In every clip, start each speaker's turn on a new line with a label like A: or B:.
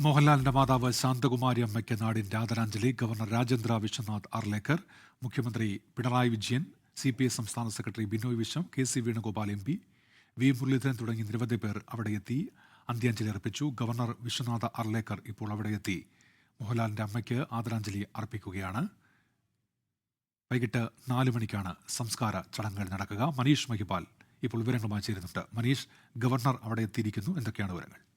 A: മോഹൻലാലിന്റെ മാതാവ് ശാന്തകുമാരി അമ്മയ്ക്ക് നാടിന്റെ ആദരാഞ്ജലി. ഗവർണർ രാജേന്ദ്ര വിശ്വനാഥ് അർലേക്കർ മുഖ്യമന്ത്രി Pinarayi Vijayan C P I സംസ്ഥാന secretary Binoy Viswam K C Venugopal M P V Muraleedharan തുടങ്ങി നിരവധി പേർ അവിടെ എത്തി അന്ത്യാഞ്ജലി അർപ്പിച്ചു. ഗവർണർ വിശ്വനാഥ അർലേക്കർ ഇപ്പോൾ അവിടെ എത്തി. മോഹൻലാലിന്റെ അമ്മയ്ക്ക് ആദരാഞ്ജലി അർപ്പിക്കുകയാണ്. വൈകിട്ട് നാല് മണിക്കാണ് സംസ്കാര ചടങ്ങുകൾ നടക്കുക. മനീഷ് മഹിപാൽ ഇപ്പോൾ വിവരങ്ങളുമായി ചേരുന്നുണ്ട്. മനീഷ് ഗവർണർ അവിടെ എത്തിയിരിക്കുന്നു. എന്തൊക്കെയാണ് വിവരങ്ങൾ?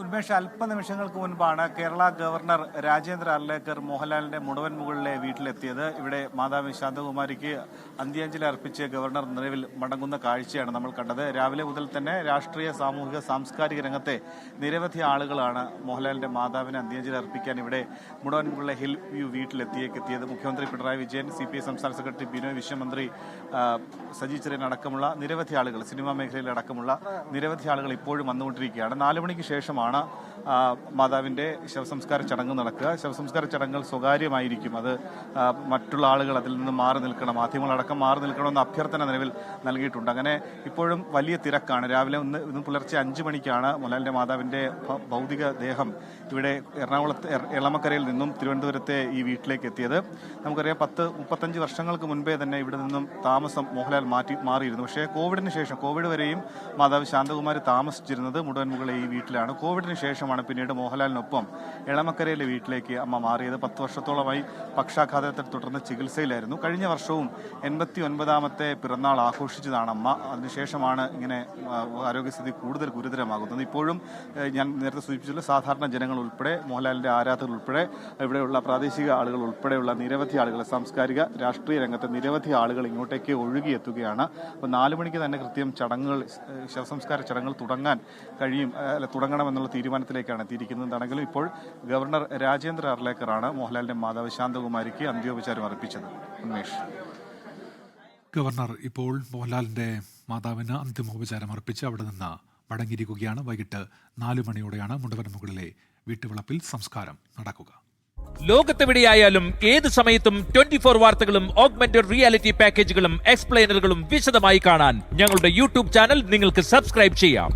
B: ഉന്മേഷ് അല്പനിമിഷങ്ങൾക്ക് മുൻപാണ് കേരള ഗവർണർ രാജേന്ദ്ര അർലേക്കർ മോഹൻലാലിന്റെ മുടവൻ മുകളിലെ വീട്ടിലെത്തിയത്. ഇവിടെ മാതാവ് ശാന്തകുമാരിക്ക് അന്ത്യാഞ്ജലി അർപ്പിച്ച് ഗവർണർ നിലവിൽ മടങ്ങുന്ന കാഴ്ചയാണ് നമ്മൾ കണ്ടത്. രാവിലെ മുതൽ തന്നെ രാഷ്ട്രീയ സാമൂഹിക സാംസ്കാരിക രംഗത്തെ നിരവധി ആളുകളാണ് മോഹൻലാലിന്റെ മാതാവിന് അന്ത്യാഞ്ജലി അർപ്പിക്കാൻ ഇവിടെ മുടവൻ മുകളിലെ ഹിൽ വ്യൂ വീട്ടിലെത്തിയേക്കെത്തിയത് മുഖ്യമന്ത്രി Pinarayi Vijayan C P I സംസ്ഥാന സെക്രട്ടറി ബിനോയ് വിശ്വമന്ത്രി സജി ചെറിയൻ അടക്കമുള്ള നിരവധി ആളുകൾ സിനിമാ മേഖലയിലടക്കമുള്ള നിരവധി ആളുകൾ ഇപ്പോഴും വന്നുകൊണ്ടിരിക്കുകയാണ്. നാലു മണിക്ക് ശേഷമാണ് ആ, മാതാവിന്റെ ശവസംസ്കാര ചടങ്ങ് നടക്കുക. ശവസംസ്കാര ചടങ്ങുകൾ സ്വകാര്യമായിരിക്കും. അത് മറ്റുള്ള ആളുകൾ അതിൽ നിന്ന് മാറി നിൽക്കണം മാധ്യമങ്ങളടക്കം മാറി നിൽക്കണമെന്ന അഭ്യർത്ഥന നിലവിൽ നൽകിയിട്ടുണ്ട്. അങ്ങനെ ഇപ്പോഴും വലിയ തിരക്കാണ്. രാവിലെ ഒന്ന് ഇന്ന് പുലർച്ചെ അഞ്ച് മണിക്കാണ് മൊലാലിന്റെ മാതാവിന്റെ ഭൗതിക ദേഹം ഇവിടെ എറണാകുളത്ത് എറ- എളമക്കരയിൽ നിന്നും തിരുവനന്തപുരത്തെ ഈ വീട്ടിലേക്ക് എത്തിയത്. നമുക്കറിയാം പത്ത് മുപ്പത്തഞ്ച് വർഷങ്ങൾക്ക് മുൻപേ തന്നെ ഇവിടെ നിന്നും താമസം മോഹൻലാൽ മാറ്റി മാറിയിരുന്നു. പക്ഷേ കോവിഡിന് ശേഷം കോവിഡ് വരെയും മാതാവ് ശാന്തകുമാരി താമസിച്ചിരുന്നത് മുഴുവൻ മുകളിൽ ഈ വീട്ടിലാണ്. കോവിഡിന് ശേഷമാണ് പിന്നീട് മോഹൻലാലിനൊപ്പം എളമക്കരയിലെ വീട്ടിലേക്ക് അമ്മ മാറിയത്. പത്ത് വർഷത്തോളമായി പക്ഷാഘാതത്തെ തുടർന്ന് ചികിത്സയിലായിരുന്നു. കഴിഞ്ഞ വർഷവും എൺപത്തി ഒൻപതാമത്തെ പിറന്നാൾ ആഘോഷിച്ചതാണ് അമ്മ. അതിനുശേഷമാണ് ഇങ്ങനെ ആരോഗ്യസ്ഥിതി കൂടുതൽ ഗുരുതരമാകുന്നത്. ഇപ്പോഴും ഞാൻ നേരത്തെ സൂചിപ്പിച്ചല്ലോ സാധാരണ ജനങ്ങൾ ഉൾപ്പെടെ മോഹൻലാലിന്റെ ആരാധകർ ഉൾപ്പെടെ ഇവിടെയുള്ള പ്രാദേശിക ആളുകൾ ഉൾപ്പെടെയുള്ള നിരവധി ആളുകൾ സാംസ്കാരിക രാഷ്ട്രീയ രംഗത്തെ നിരവധി ആളുകൾ ഇങ്ങോട്ടേക്ക് ഒഴുകിയെത്തുകയാണ്. അപ്പോൾ നാലു മണിക്ക് തന്നെ കൃത്യം ചടങ്ങുകൾ ശവസംസ്കാര ചടങ്ങുകൾ തുടങ്ങാൻ കഴിയും അല്ല തുടങ്ങണമെന്നുള്ള തീരുമാനത്തിലേക്കാണ് എത്തിയിരിക്കുന്നതാണെങ്കിലും ഇപ്പോൾ ഗവർണർ രാജേന്ദ്ര അർലേക്കറാണ് മോഹൻലാലിന്റെ മാതാവ് ശാന്തകുമാരിക്ക് അന്ത്യോപചാരം അർപ്പിച്ചത്. ഉന്മേഷ്.
A: ഗവർണർ ഇപ്പോൾ മോഹൻലാലിന്റെ മാതാവിന് അന്തിമോപചാരം അർപ്പിച്ച് അവിടെ നിന്ന് മടങ്ങിയിരിക്കുകയാണ്. വൈകിട്ട് നാലു മണിയോടെയാണ് മുണ്ടവൻ മുകളിലെ വീട്ടുവളപ്പിൽ സംസ്കാരം നടക്കുക.
C: ലോകത്തെവിടെയായാലും ഏത് സമയത്തും ട്വന്റി ഫോർ വാർത്തകളും ഓഗ്മെന്റഡ് റിയാലിറ്റി പാക്കേജുകളും എക്സ്പ്ലെയിനറുകളും വിശദമായി കാണാൻ ഞങ്ങളുടെ യൂട്യൂബ് ചാനൽ നിങ്ങൾക്ക് സബ്സ്ക്രൈബ് ചെയ്യാം.